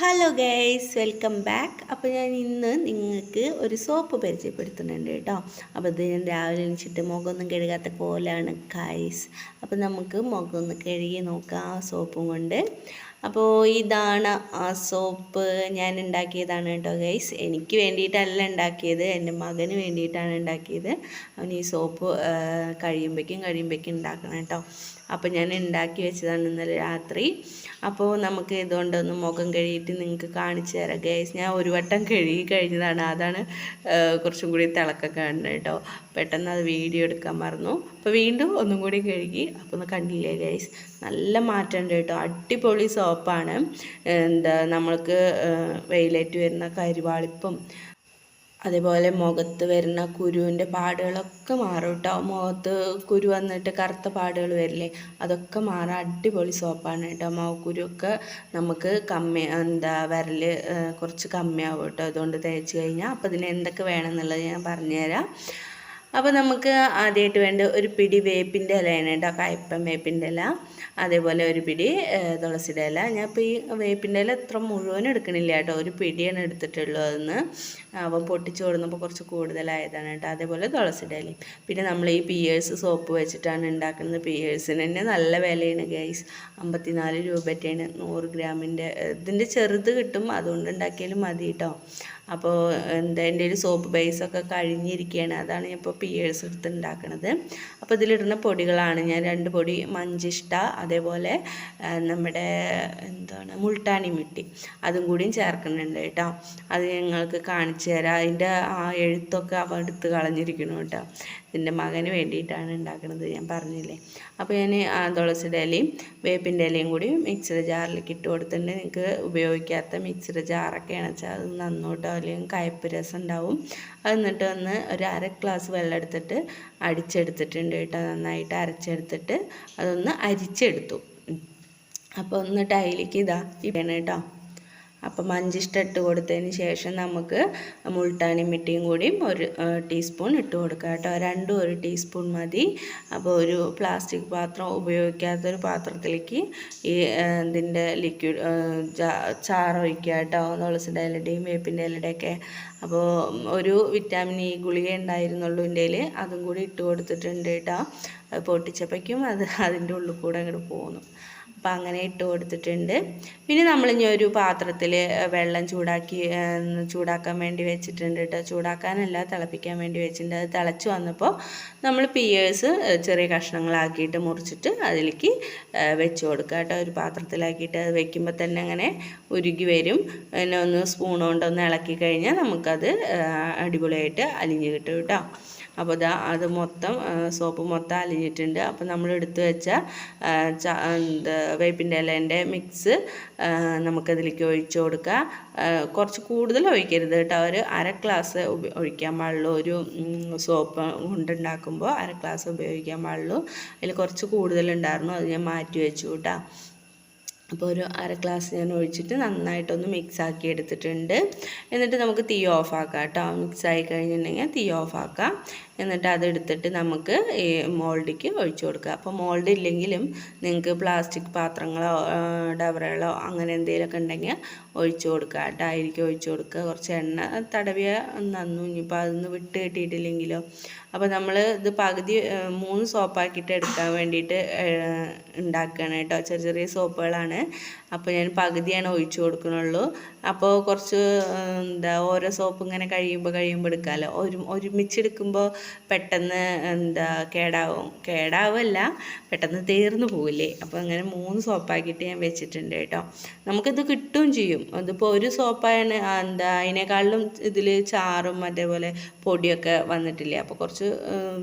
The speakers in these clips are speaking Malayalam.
ഹലോ ഗൈസ് വെൽക്കം ബാക്ക് അപ്പോൾ ഞാൻ ഇന്ന് നിങ്ങൾക്ക് ഒരു സോപ്പ് പരിചയപ്പെടുത്തുന്നുണ്ട് കേട്ടോ. അപ്പോൾ ഇത് ഞാൻ രാവിലെ എണിച്ചിട്ട് മുഖമൊന്നും കഴുകാത്ത പോലെയാണ് ഗൈസ് അപ്പോൾ നമുക്ക് മുഖമൊന്ന് കഴുകി നോക്കാം ആ സോപ്പും കൊണ്ട്. അപ്പോൾ ഇതാണ് ആ സോപ്പ് ഞാൻ ഉണ്ടാക്കിയതാണ് കേട്ടോ ഗൈസ് എനിക്ക് വേണ്ടിയിട്ടല്ല ഉണ്ടാക്കിയത്. എന്റെ മകന് വേണ്ടിയിട്ടാണ് ഉണ്ടാക്കിയത്. അവൻ ഈ സോപ്പ് കഴിയുമ്പോഴേക്കും കഴിയുമ്പോഴേക്കും ഉണ്ടാക്കണം കേട്ടോ. അപ്പോൾ ഞാൻ ഉണ്ടാക്കി വെച്ചതാണ് ഇന്നലെ രാത്രി. അപ്പോൾ നമുക്ക് ഇതുകൊണ്ടൊന്ന് മുഖം കഴുകിയിട്ട് നിങ്ങൾക്ക് കാണിച്ചു തരാം. ഗൈസ് ഞാൻ ഒരു വട്ടം കഴുകി കഴിഞ്ഞതാണ്. അതാണ് കുറച്ചും കൂടി തിളക്കം കാണുന്നത് കേട്ടോ. പെട്ടെന്ന് അത് വീഡിയോ എടുക്കാൻ മറന്നു. അപ്പോൾ വീണ്ടും ഒന്നും കൂടി കഴുകി അപ്പോൾ ഒന്ന് കണ്ടില്ലേ ഗൈസ് നല്ല മാറ്റമുണ്ട് കേട്ടോ. അടിപൊളി സോപ്പാണ് എന്താ നമ്മൾക്ക് വെയിലേറ്റ് വരുന്ന കരിവാളിപ്പും അതേപോലെ മുഖത്ത് വരുന്ന കുരുവിന്റെ പാടുകളൊക്കെ മാറും കേട്ടോ മുഖത്ത് കുരു വന്നിട്ട് കറുത്ത പാടുകൾ വരില്ലേ അതൊക്കെ മാറാൻ അടിപൊളി സോപ്പാണ് കേട്ടോ. മുഖക്കുരുവൊക്കെ നമുക്ക് കമ്മി എന്താ വിരൽ കുറച്ച് കമ്മിയാവും കേട്ടോ. അതുകൊണ്ട് തേച്ച് കഴിഞ്ഞാൽ അപ്പോൾ ഇതിന് എന്തൊക്കെ വേണമെന്നുള്ളത് ഞാൻ പറഞ്ഞുതരാം. അപ്പോൾ നമുക്ക് ആദ്യമായിട്ട് വേണ്ട ഒരു പിടി വേപ്പിന്റെ ഇലയാണ് കേട്ടോ. കയ്പം വേപ്പിന്റെ ഇല അതേപോലെ ഒരു പിടി തുളസിയുടെ ഇല. ഞാൻ ഇപ്പോൾ ഈ വേപ്പിന്റെ ഇല ഇത്ര മുഴുവൻ എടുക്കണില്ല കേട്ടോ. ഒരു പിടിയാണ് എടുത്തിട്ടുള്ളൂ അതെന്ന്. അപ്പം പൊട്ടിച്ചു കൊടുന്നപ്പോൾ കുറച്ച് കൂടുതലായതാണ് കേട്ടോ. അതേപോലെ തുളസിയുടെ ഇലയും. പിന്നെ നമ്മൾ ഈ പിയേഴ്സ് സോപ്പ് വെച്ചിട്ടാണ് ഉണ്ടാക്കുന്നത്. പിയേഴ്സിന് തന്നെ നല്ല വിലയാണ് ഗൈസ്. അമ്പത്തിനാല് രൂപയ്ക്കാണ് നൂറ് ഗ്രാമിന്റെ ഇതിന്റെ ചെറുത് കിട്ടും. അതുകൊണ്ട് ഉണ്ടാക്കിയാലും മതി കേട്ടോ. അപ്പോൾ എന്താ എന്റെ ഒരു സോപ്പ് ബേസൊക്കെ കഴിഞ്ഞിരിക്കുകയാണ് അതാണ് ഇപ്പോൾ പിയേഴ്സ് എടുത്ത് ഉണ്ടാക്കുന്നത് അപ്പോൾ ഇതിലിടുന്ന പൊടികളാണ് ഞാൻ രണ്ട് പൊടി മഞ്ചിഷ്ട അതേപോലെ നമ്മുടെ എന്താണ് മുൾട്ടാണി മിട്ടി. അതും കൂടിയും ചേർക്കുന്നുണ്ട് കേട്ടോ. അത് ഞങ്ങൾക്ക് കാണിച്ചു തരാം. അതിന്റെ ആ എഴുത്തൊക്കെ അവ എടുത്ത് കളഞ്ഞിരിക്കണം കേട്ടോ. ഇതിന്റെ മകന് വേണ്ടിയിട്ടാണ് ഉണ്ടാക്കുന്നത് ഞാൻ പറഞ്ഞില്ലേ. അപ്പോൾ ഞാൻ ആ തുളസിയുടെ ഇലയും വേപ്പിന്റെ ഇലയും കൂടി മിക്സിയുടെ ജാറിലേക്ക് ഇട്ട് കൊടുത്തിട്ടുണ്ട്. നിങ്ങൾക്ക് ഉപയോഗിക്കാത്ത മിക്സിയുടെ ജാറൊക്കെയാണ് വെച്ചാൽ അത് നന്നോട്ടോ അല്ലെങ്കിൽ കയ്പ്പ് രസം ഉണ്ടാവും. അത് എന്നിട്ട് ഒന്ന് ഒരു അര ഗ്ലാസ് വെള്ളം എടുത്തിട്ട് അടിച്ചെടുത്തിട്ടുണ്ട് കേട്ടോ. നന്നായിട്ട് അരച്ചെടുത്തിട്ട് അതൊന്ന് അരിച്ചെടുത്തു. അപ്പോൾ ഒന്ന് ടൈലിക്ക് ഇതാ ഇടണം കേട്ടോ. അപ്പം മഞ്ചിഷ്ട ഇട്ട് കൊടുത്തതിന് ശേഷം നമുക്ക് മുൾട്ടാനി മിട്ടിയും കൂടിയും ഒരു ടീസ്പൂൺ ഇട്ട് കൊടുക്കുക കേട്ടോ. രണ്ടും ഒരു ടീസ്പൂൺ മതി. അപ്പോൾ ഒരു പ്ലാസ്റ്റിക് പാത്രം ഉപയോഗിക്കാത്തൊരു പാത്രത്തിലേക്ക് ഈ ഇതിന്റെ ലിക്വിഡ് ചാറൊഴിക്കുക കേട്ടോ. തുളസിന്റെ ഇലയുടെയും വേപ്പിന്റെ ഇലയുടെയൊക്കെ അപ്പോൾ ഒരു വിറ്റാമിൻ ഇ ഗുളിക ഉണ്ടായിരുന്നുള്ളൂ എന്റെ അതും കൂടി ഇട്ട് കൊടുത്തിട്ടുണ്ട് കേട്ടോ. പൊട്ടിച്ചപ്പോഴേക്കും അത് അതിന്റെ ഉള്ളിൽ കൂടെ അങ്ങോട്ട് പോകുന്നു അപ്പോൾ അങ്ങനെ ഇട്ട് കൊടുത്തിട്ടുണ്ട്. പിന്നെ നമ്മളിനി ഒരു പാത്രത്തിൽ വെള്ളം ചൂടാക്കി ചൂടാക്കാൻ വേണ്ടി വെച്ചിട്ടുണ്ട് കേട്ടോ ചൂടാക്കാനല്ല തിളപ്പിക്കാൻ വേണ്ടി വെച്ചിട്ടുണ്ട്. അത് തിളച്ച് വന്നപ്പോൾ നമ്മൾ പിയേഴ്സ് ചെറിയ കഷ്ണങ്ങളാക്കിയിട്ട് മുറിച്ചിട്ട് അതിലേക്ക് വെച്ച് കൊടുക്കുക കേട്ടോ ഒരു പാത്രത്തിലാക്കിയിട്ട് അത് വെക്കുമ്പോൾ തന്നെ അങ്ങനെ ഉരുകി വരും. പിന്നെ ഒന്ന് സ്പൂൺ കൊണ്ടൊന്ന് ഇളക്കി കഴിഞ്ഞാൽ നമുക്കത് അടിപൊളിയായിട്ട് അലിഞ്ഞ് കിട്ടും കേട്ടോ അപ്പോൾ ഇതാ അത് മൊത്തം സോപ്പ് മൊത്തം അലിഞ്ഞിട്ടുണ്ട്. അപ്പോൾ നമ്മൾ എടുത്തു വെച്ച വേപ്പിന്റെ ഇലേന്റെ മിക്സ് നമുക്കതിലേക്ക് ഒഴിച്ചു കൊടുക്കുക. കുറച്ച് കൂടുതൽ ഒഴിക്കരുത് കേട്ടോ. ഒരു അര ഗ്ലാസ് ഒഴിക്കാൻ പാടുള്ളൂ. ഒരു സോപ്പ് കൊണ്ടുണ്ടാക്കുമ്പോൾ അര ഗ്ലാസ് ഉപയോഗിക്കാൻ പാടുള്ളൂ. അതിൽ കുറച്ച് കൂടുതലുണ്ടായിരുന്നു അത് ഞാൻ മാറ്റി വെച്ചു കേട്ടോ. അപ്പോൾ ഒരു അര ഗ്ലാസ് ഞാൻ ഒഴിച്ചിട്ട് നന്നായിട്ടൊന്ന് മിക്സ് ആക്കി എടുത്തിട്ടുണ്ട്. എന്നിട്ട് നമുക്ക് തീ ഓഫ് ആക്കാം കേട്ടോ. മിക്സ് ആയി കഴിഞ്ഞിട്ടുണ്ടെങ്കിൽ തീ ഓഫ് ആക്കാം. എന്നിട്ട് അതെടുത്തിട്ട് നമുക്ക് ഈ മോൾഡിക്ക് ഒഴിച്ചു കൊടുക്കുക അപ്പോൾ മോൾഡ് ഇല്ലെങ്കിലും നിങ്ങൾക്ക് പ്ലാസ്റ്റിക് പാത്രങ്ങളോ ഡവറകളോ അങ്ങനെ എന്തെങ്കിലുമൊക്കെ ഉണ്ടെങ്കിൽ ഒഴിച്ചു കൊടുക്കുക കേട്ടോ. ഒഴിച്ചു കൊടുക്കുക. കുറച്ച് എണ്ണ തടവിയ നന്നു. ഇനിയിപ്പോൾ അതൊന്ന് വിട്ട് കിട്ടിയിട്ടില്ലെങ്കിലോ അപ്പോൾ നമ്മൾ ഇത് പകുതി മൂന്ന് സോപ്പാക്കിയിട്ട് എടുക്കാൻ വേണ്ടിയിട്ട് ഉണ്ടാക്കുകയാണ് കേട്ടോ. ചെറിയ ചെറിയ സോപ്പുകളാണ്. അപ്പോൾ ഞാൻ പകുതിയാണ് ഒഴിച്ചു കൊടുക്കുന്നുള്ളൂ അപ്പോൾ കുറച്ച് എന്താ ഓരോ സോപ്പ് ഇങ്ങനെ കഴിയുമ്പോൾ കഴിയുമ്പോൾ എടുക്കാമല്ലോ ഒരു ഒരുമിച്ച് എടുക്കുമ്പോൾ പെട്ടെന്ന് എന്താ കേടാവും. കേടാവല്ല പെട്ടെന്ന് തീർന്നു പോവില്ലേ? അപ്പോൾ അങ്ങനെ മൂന്ന് സോപ്പാക്കിയിട്ട് ഞാൻ വെച്ചിട്ടുണ്ട് കേട്ടോ. നമുക്കിത് കിട്ടുകയും ചെയ്യും. അതിപ്പോൾ ഒരു സോപ്പാണ് എന്താ അതിനേക്കാളിലും ഇതിൽ ചാറും അതേപോലെ പൊടിയൊക്കെ വന്നിട്ടില്ലേ? അപ്പോൾ കുറച്ച്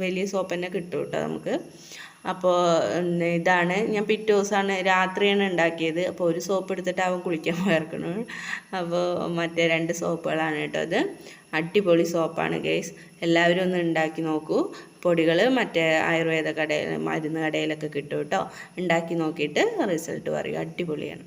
വലിയ സോപ്പ് തന്നെ കിട്ടും കേട്ടോ നമുക്ക്. അപ്പോൾ ഇതാണ്. ഞാൻ പിറ്റേ ദിവസമാണ് രാത്രിയാണ് ഉണ്ടാക്കിയത്. അപ്പോൾ ഒരു സോപ്പ് എടുത്തിട്ട് അവൻ കുളിക്കാൻ പോയിറക്കണം അപ്പോൾ മറ്റേ രണ്ട് സോപ്പുകളാണ് കേട്ടോ അത് അടിപൊളി സോപ്പാണ് ഗേസ്. എല്ലാവരും ഒന്ന് ഉണ്ടാക്കി നോക്കൂ. പൊടികൾ മറ്റേ ആയുർവേദ കടയിൽ മരുന്ന് കടയിലൊക്കെ കിട്ടും കേട്ടോ. ഉണ്ടാക്കി നോക്കിയിട്ട് റിസൾട്ട് പറയും അടിപൊളിയാണ്.